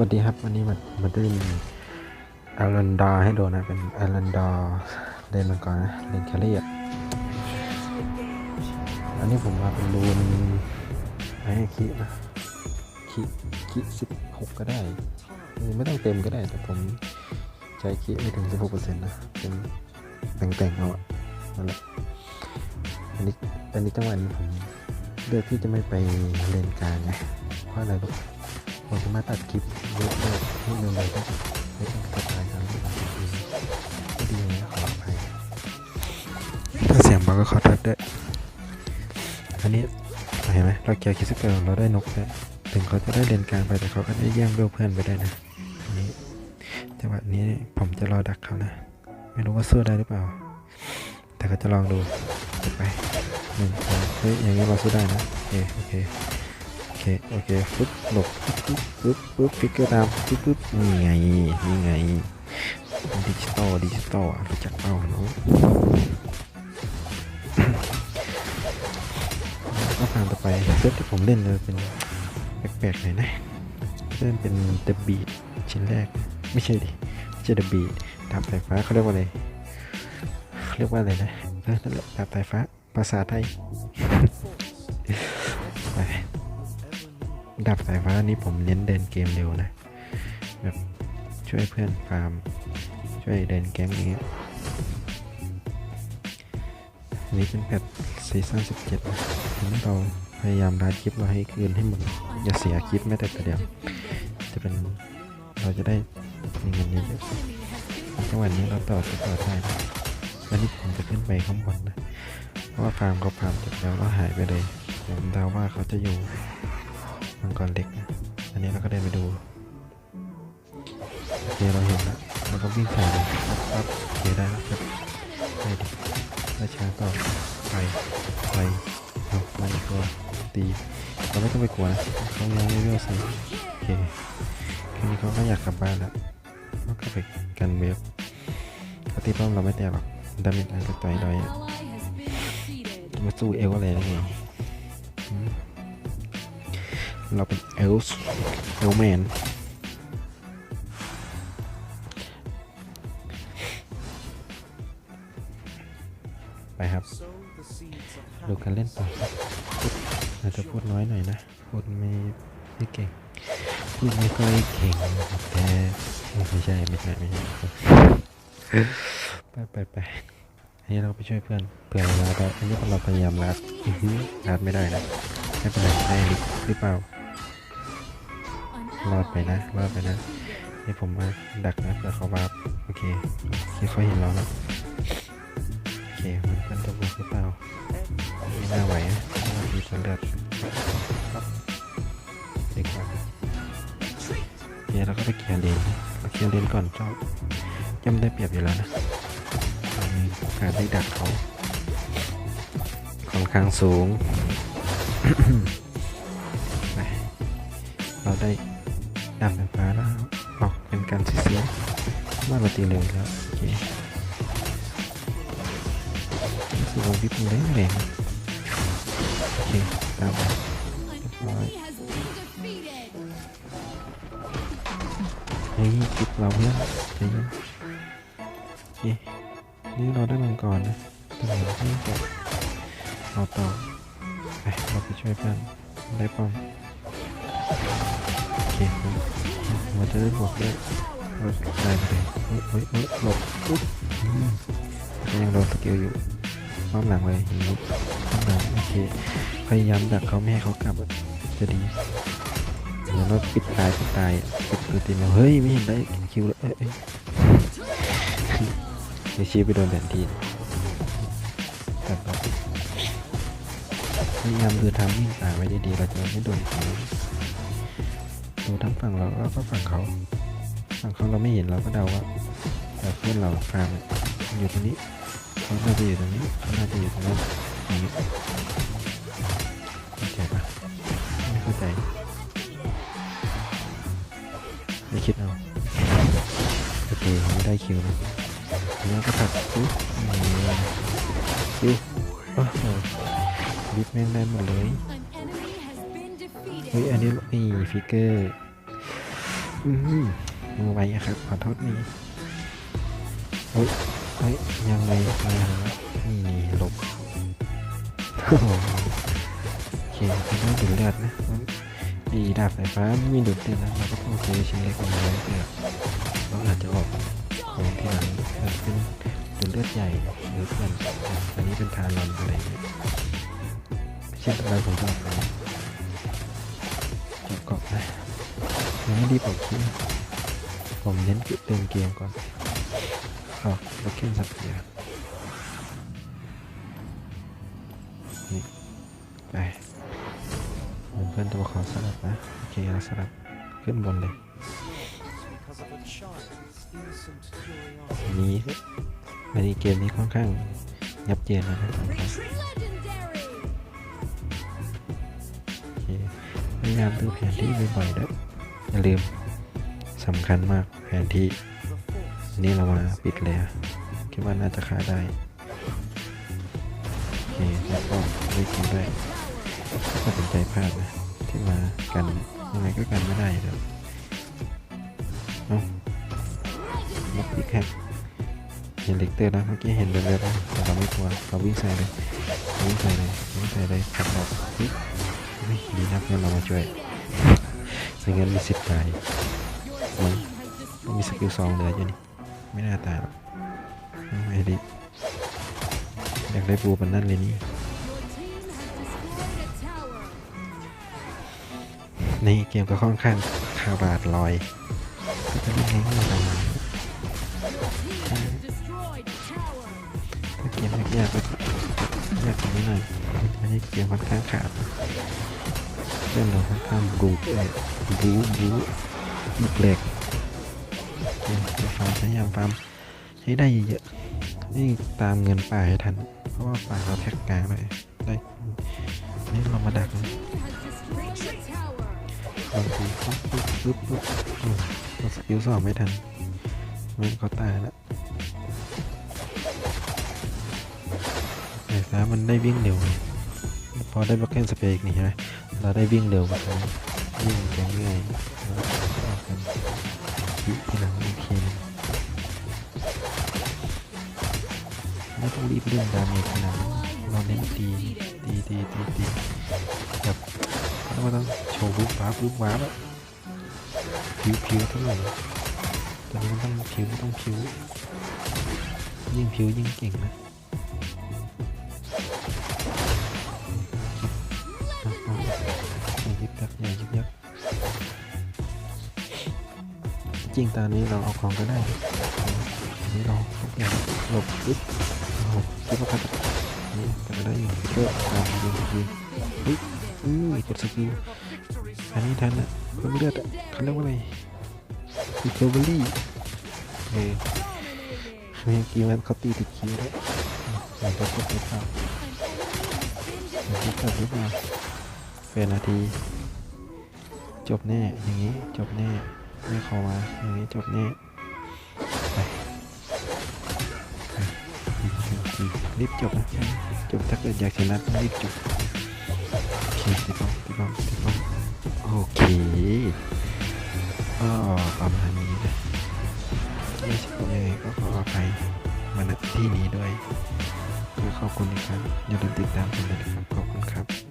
วัสดีครับ วันนี้มามาเล่นอารันดาให้ดูนะ เป็นอารันดาเล่นมาก่อนนะเล่นแคลรี่อะอันนี้ผมมาเป็นรูนไอ้คินะคิคิสิบหกก็ได้ ไม่ต้องเต็มก็ได้ แต่ผมใจคิไม่ถึงสิบหกเปอร์เซ็นต์นะ เป็นแต่งๆเอาอะนั่นแหละอันนี้อันนี้จังหวะนี้ผมเลือกที่จะไม่ไปเล่นกลางไงเพราะอะไรลูก ผมจะมาตัดคลิปเยอะเลยนิดนึงเลยก็ไม่ต้องกระจายกันที่บางทีก็ดีนะขออภัยถ้าเสียงบาก็ขอโทษด้วยอันนี้เห็นไหมเราเกียร์คิดสเกลเราได้นกแล้วถึงเขาจะได้เลนกลางไปแต่เขาก็ได้แย่งเบลเพื่อนไปได้นะนี้จังหวะนี้ผมจะรอดักเขานะ ไม่รู้ว่าสู้ได้หรือเปล่า แต่ก็จะลองดูไปหนึ่งสองเฮ้ยอย่างนี้เราสู้ได้นะโอเคโอเค โอเคโอเคปึ๊บหลบปึ๊บปึ๊บปึ๊บฟิกเกอร์ตามปึ๊บปึ๊บนี่ไงนี่ไงดิจิตอลดิจิตอลอะรู้จักเป้าเนาะก็ผ่านต่อไปเซตที่ผมเล่นเลยเป็นแปลกๆหน่อยนะเล่นเป็นเดอะบีชิ้นแรก ไม่ใช่ดิไม่ใช่เดอะบีดาบสายฟ้าเขาเรียกว่าอะไรเรียกว่าอะไรนะนั่นแหละดาบสายฟ้าภาษาไทยไป ดับสายฟ้านี้ผมเน้นเดินเกมเร็วนะแบบช่วยเพื่อนฟาร์ม ช่วยเดินแก๊งอย่างเงี้ยอันนี้เป็นแพทซีซั่น17นะทำให้เราพยายามรัดคลิปเราให้คืนให้หมดอย่าเสียคลิปแม้แต่ตัวเดียว จะเป็นเราจะได้มีเงินเยอะจังหวะนี้เราต่อจะต่อได้แล้วนี่ผมจะขึ้นไปข้างบนนะเพราะว่าฟาร์มเขาฟาร์มเสร็จแล้วก็หายไปเลยผมเดาว่าเขาจะอยู่ มังกรเล็กนะ อันนี้เราก็เดินไปดูโอเคเราเห็นแล้วเราก็วิ่งใส่เลยปั๊บปั๊บโอเคได้แล้วครับไปดิราชาต่อไปไปเอามาอีกตัวตีเราไม่ต้องไปกลัวนะเขายังไม่เลือกสิโอเคค่นี้เขาก็อยากกลับบ้านแล้วเขาก็ไปกันเวฟปฏิป้อมเราไม่แตกหรอกดาเมจอันก็ต่อยดอยอะมาสู้เอลอะไรได้ไงอืม เราเป็นเอลส์เอลแมนไปครับ ดูการเล่นต่อครับพูดอาจจะพูดน้อยหน่อยนะ พูดไม่ไม่เก่ง พูดไม่ค่อยเก่งแต่ไม่ใช่ไม่ใช่ไม่ใช่ไปไปไปอันนี้เราไปช่วยเพื่อนเพื่อนเราได้อันนี้เราพยายามรัดอื้อหือรัดไม่ได้นะไม่เป็นไรได้หรือเปล่า รอดไปนะรอดไปนะให้ผมมาดักนะเผื่อเขาวาปโอเคที่เขาเห็นเราแล้วโอเคมันเป็นตัวบุกหรือเปล่าไม่น่าไหวนะเพราะมีตัวเลือดดีกว่าโอเคเราก็ไปเคลียร์เลนเราเคลียร์เลนก่อนเจ้าย่อมได้เปรียบอยู่แล้วนะเรามีโอกาสได้ดักเขาค่อนข้างสูงไปเราได้ ดำไฟฟ้าแล้วออกเป็นการเสียๆว่าเราตีเร็วแล้วโอเครู้สึกว่าวิบมันแรงแรงโอเคตามไปเรียบร้อยเฮ้ยจิบเราเพื่อนใจเย็นโอเคนี่เราได้มังกรนะแต่เหมือนที่จะเอาต่อไปเราไปช่วยเพื่อนได้ป้อม เคครับมันจะได้บวกด้วยเราได้ไปเลยเฮ้ยเฮ้ยเฮ้ยหลบอุ๊บยังโดนสกิลอยู่ป้อมหลังเลยย่างนี้ป้อมหลังโอเค พยายามดักเขาไม่ให้เขากลับจะดีเหมือนว่าปิดตายปิดตายปิดตัวตีนเราเฮ้ยไม่เห็นได้คิวเลยเอ้ยเอ้ยไม่ชี้ไปโดนแผนที่พยายามดูทำมิ่งตาไว้ดีๆเราจะไม่โดนคิว ดูทั้งฝั่งเราแล้วก็ฝั่งเขา ฝั่งเขาเราไม่เห็นเราก็เดาว่าแต่เพื่อนเราฟาร์มอยู่ตรงนี้เขาน่าจะอยู่ตรงนี้เขาน่าจะอยู่ตรงนั้นอย่างนี้เข้าใจปะไม่เข้าใจไม่คิดเอาโอเคไม่ได้คิวนะแล้วก็ตัดปุ๊บนี่คิวโอ้โหวิทแม่งได้หมดเลย ฮ้ยอันนี้นี่ฟิกเกอร์อืมมือไวอะครับขอโทษนี่เฮ้ยเฮ้ยยังไงมาหานี่นี่หลบโอ้โหโอเคไม่ต้องดูดเลือดนะดีดาบสายฟ้าไม่มีดูดเลือดนะเราก็ต้องซื้อชิ้นเล็กมาไว้เพื่อเราอาจจะออกของที่หลังอาจจะเป็นดูดเลือดใหญ่หรือเพื่อนอันนี้เป็นทารอนอะไรอย่างเดียเช่นอะไรผมก็เอา ไปจบเกาะนะยังไม่รีบออกคิดผมเน้นเติมเกมก่อนออกโลเคนสักเดียวนี่ไปเหมือนเพื่อนตัวขอสลับนะ โอเคแล้วสลับขึ้นบนเลย because of a child's innocent curiosity. นี้ในเกมนี้ค่อนข้างยับเยินนะครับ ยายามดูแผนที่บ่อยๆด้วยอย่าลืมสำคัญมากแผนที่นนี้เรามาปิดเลยอะคิดว่าน่าจะขายได้โอเคแล้วก็ไม่กินด้วยก็ตัดสินใจพลาดนะ ที่มากันยังไงก็กันไม่ได้อยู่แล้วเอ้าล็อกพิกแฮกเห็นเล็กเตอร์นะเมื่อกี้เห็นเรื่อยๆนะแต่เราไม่กลัวเราวิ่งใส่เลยวิ่งใส่เลยวิ่งใส่เลยขับออกเฮ้ ดีนะเพื่อนเรามาช่วยไม่งั้นมีสิทธิ์ตาย Your มัน team has มี destroyed สกิลสองเหลืออยู่นี่ไม่น่าตายหรอกไอ้ดิอยากได้บูมันนั่นเลยนี่ Your team has destroyed a tower. ในเกมก็ค่อนข้างคาบาดลอยก็จะเล่นง่ายๆประมาณนี้ Team has destroyed a tower. ถ้าเกมยากๆก็ยากกว่านี้หน่อยอันนี้เกมค่อนข้างขาด เล่นเราค่อนข้างบูเอ้ยบูบูลูกเหล็กเกมจะฟาร์มพยายามฟาร์มให้ได้เยอะนี่ตามเงินป่าให้ทัน เพราะว่าป่าเราแท็กกลางเลยได้นี่เรามาดักบางทีปุ๊บปุ๊บปุ๊บปุ๊บอืมเราสกิลสอไม่ทันม่งเขาตายแล้วไอ้ฟ้ามันได้วิ่งเร็วไง อได้บล็อกเกนสเปรย์อีกนี่ใช่ไหมเราได้วิ่งเร็วกว่าเวิ่งแกง่ายแล้วก็ออกกันทีทีหลังอีกทีหนึงไม่ต้องรีบเล่นดาเมจขนาดนั้นเราเน้นตีตีตีตีตีแบบแล้วก็ต้องโชว์บุ๊บว้าบุ๊บว้าบอะผิวผิวเท่าไหร่ตอนนี้มันต้องผิวต้องผิวยิ่งผิวยิ่งเก่งนะ จริงตอนนี้เราเอาของก็ได้นนี้เราทุกอย่างหลบปึ๊บโอ้คิดว่าเขาจะนี่แต่ก็ได้อยู่ก็ตามยิงยิงเฮ้ยอือกดสกิลอันนี้ทันอะเพิ่มเลือดอะเขาเรียกว่าอะไร recovery เออเมื่อกี้มันเขาตีติดคิวด้วยเหมือนจะกดหรือเปล่าเหมือนจะกดหรือเปล่าเป็นนาที จบแน่ อย่างนี้ จบแน่ ไม่ขอมาอย่างนี้จบแน่รีบจบนะจบถ้าเกิดอยากชนะรีบจบโอเคติดบอมติดบอมติดบอมโอเคก็ประมาณนี้นะไม่ใช่ยังไงก็ขออภัยมาณที่นี้ด้วยก็ขอบคุณอีกครั้งอย่าลืมติดตามกันนะครับขอบคุณครับ